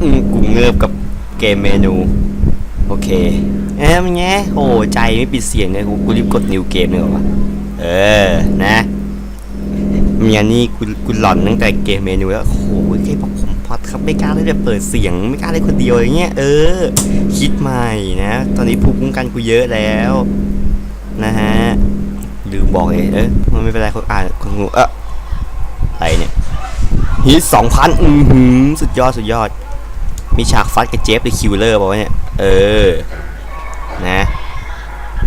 อืมกูเงิบกับเกมเมนู โอเคเอ้ยมันไงโอ้ใจไม่ปิดเสียงเลยกูกูรีบกดนิวเกมเลยเหรอวะเออนะเมียนี่กูกูหลอนตั้งแต่เกมเมนูแล้วโอ้โหแค่บอกผมพอดครับไม่กล้าเลยจะเปิดเสียงไม่กล้าเลยคนเดียวอย่างเงี้ยเออ คิดใหม่นะ ตอนนี้ภูมิคุ้มกันกูเยอะแล้ว นะฮะลืมบอกเลยเออมันไม่เป็นไรคนอ่านคนงูเอออะไรเนี่ยฮิตสองพันอือหือสุดยอดสุดยอด มีฉากฟัดกับเจฟหรือคิวเลอร์ป่าวะเนี่ย เออ นะ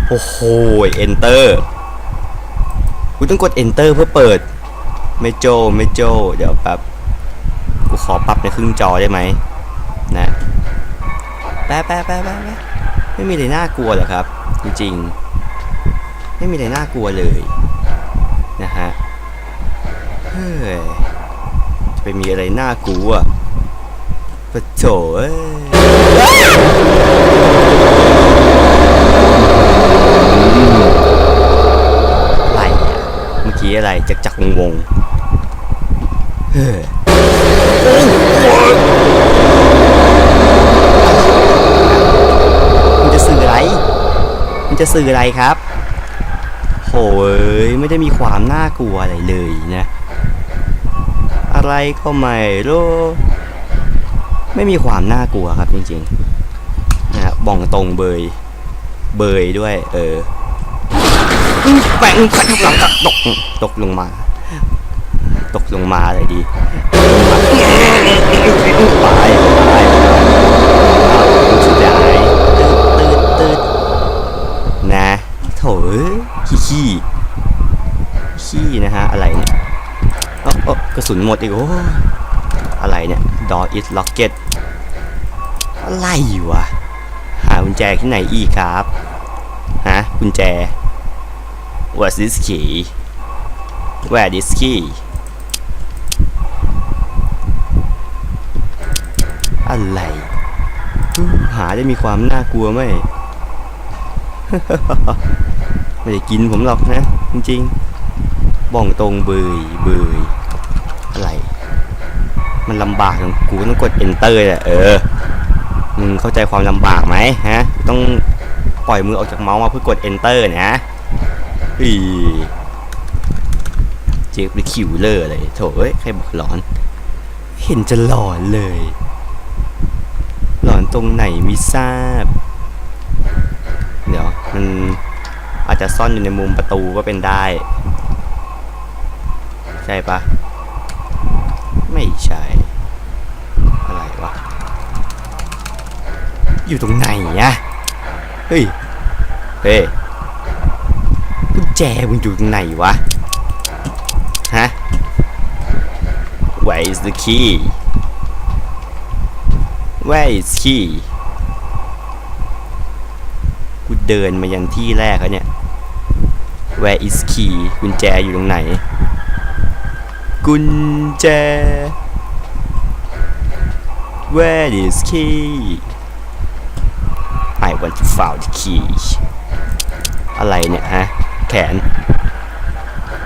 โอ้โห enter กูต้องกด enter เพื่อเปิด ไม่โจ ไม่โจ เดี๋ยวแป๊บ กูขอปรับในครึ่งจอได้ไหม นะแป๊บแป๊บแป๊บแป๊บไม่มีอะไรน่ากลัวหรอครับ จริงๆ ไม่มีอะไรน่ากลัวเลย นะฮะ เฮ้ย จะไปมีอะไรน่ากลัว ปะโถเอ้ยอะไรอะเมื่อกี้อะไรจักจักวงวงเฮ้ยมันจะสื่ออะไร มันจะสื่ออะไรครับโหยไม่ได้มีความน่ากลัวอะไรเลยนะ อะไรก็ไม่รู้ ไม่มีความน่ากลัวครับจริงๆนะฮะบ่องตรงเบย เบยด้วย เออแปงขัดหลังตกตกลงมา ตกลงมาเลยดีไปไปสุดท้ายตืดตืดตืดนะโถเอ้ยขี้ขี้ขี้นะฮะอะไรเนี่ยเอ้าเอ้ากระสุนหมดอีกโอ้อะไรเนี่ย door is locked อะไรวะ หากุญแจที่ไหนอีกครับ ฮะ กุญแจ What's this key Where this key อะไร หาได้มีความน่ากลัวไหม ไม่ได้กินผมหรอกนะ จริงๆบ้องตรงเบยเบยอ มันลำบากตรงกูต้องกด enter แหละเออมึงเข้าใจความลำบากไหมฮะ ต้องปล่อยมือออกจากเมาส์มาเพื่อกด enter นะอีเจ็บหรือคิวเลอร์อะไรโถเอ้ยใครบอกหลอน เห็นจะหลอนเลย หลอนตรงไหนไม่ทราบ เดี๋ยว มันอาจจะซ่อนอยู่ในมุมประตูก็เป็นได้ ใช่ปะไม่ใช่ อะไรวะ อยู่ตรงไหนอะเฮ้ย เฮ้ยกุญแจมึงอยู่ตรงไหนวะ ฮะ Where is the key Where is key กูเดินมายันที่แรกแล้วเนี่ย Where is key กุญแจอยู่ตรงไหน กุญแจ Where is key I want to find the key อะไรเนี่ยฮะ แขน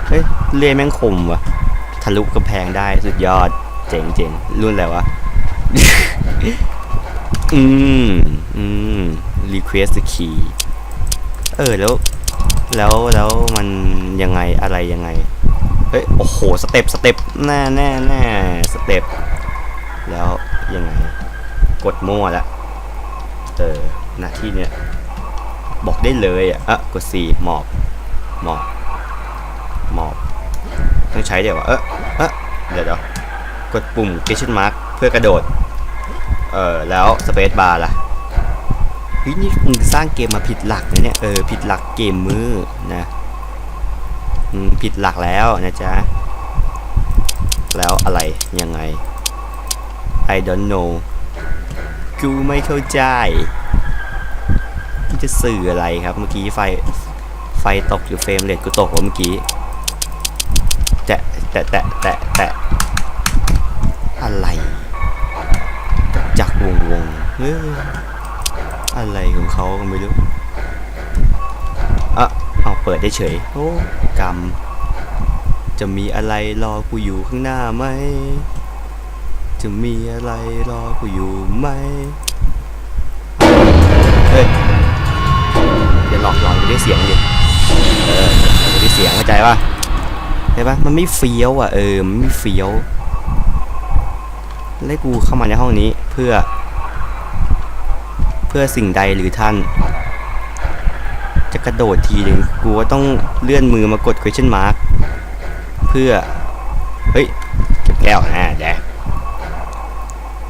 เฮ้ยเลื่อยแม่งคมวะทะลุกำแพงได้สุดยอด เจ๋งเจ๋งรุ่นอะไรวะ อืม อืม request the key เออแล้ว แล้วแล้วมันยังไงอะไรยังไง เฮ้ย โอ้โห สเต็ปสเต็ปแน่แน่แน่สเต็ปแล้วยังไง กดมั่วละเออ น้าที่เนี่ยบอกได้เลยอะเอะกด C หมอบหมอบหมอบต้องใช้เดี๋ยววะเออเออเดี๋ยวเดี๋ยวกดปุ่ม question mark เพื่อกระโดด เออแล้ว space bar ล่ะเฮ้ยนี่มึงสร้างเกมมาผิดหลักนะเนี่ยเออผิดหลักเกมมือนะผิดหลักแล้วนะจ๊ะ แล้วอะไรยังไง I don't know กูไม่เข้าใจ มันจะสื่ออะไรครับเมื่อกี้ไฟไฟตกหรือเฟรมเรทกูตกวะเมื่อกี้แตะแตะแตะแตะแตะอะไรจักวงวงเอ้ยอะไรของเขาก็ไม่รู้อะเอาเปิดได้เฉยโอ้กรรมจะมีอะไรรอกูอยู่ข้างหน้าไหม จะมีอะไรรอกูอยู่ไหม ยวหลอกหลอนไปด้วยเสียงดิเออไปด้วยเสียงเข้าใจป่ะใช่ปะมันไม่เฟี้ยวอะเออมันไม่เฟี้ยวแล้วกูเข้ามาในห้องนี้เพื่อ เพื่อสิ่งใดหรือท่าน จะกระโดดทีหนึ่งกูว่าต้องเลื่อนมือมากด question mark เพื่อ เฮ้ยเก็บแก้วอ่าแดก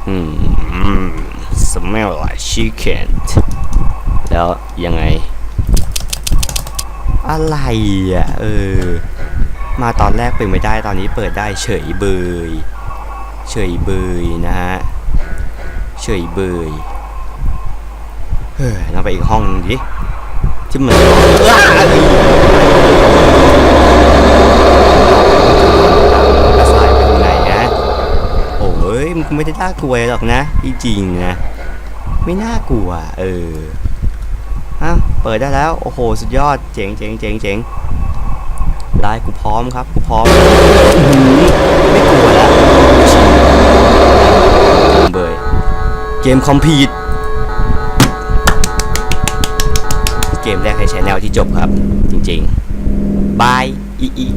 อืม smell like chicken แล้วยังไง อะไรอะ เออ มาตอนแรกเปิดไม่ได้ตอนนี้เปิดได้เฉยเบย เฉยเบยนะฮะ เฉยเบย เฮ้ยเราไปอีกห้องหนึงดิที่มันอ้าวกระสายไปถึงไหนนะ โอ้ยมันไม่ได้น่ากลัวหรอกนะจริงๆนะ ไม่น่ากลัว เอออะเปิดได้แล้ว โอ้โห สุดยอด เจ๋งเจ๋งเจ๋งเจ๋งได้กูพร้อมครับ กูพร้อม ไม่กลัวแล้วเบยเกมคอมพีทเกมแรกในชแนลที่จบครับ จริงๆ บาย อีอี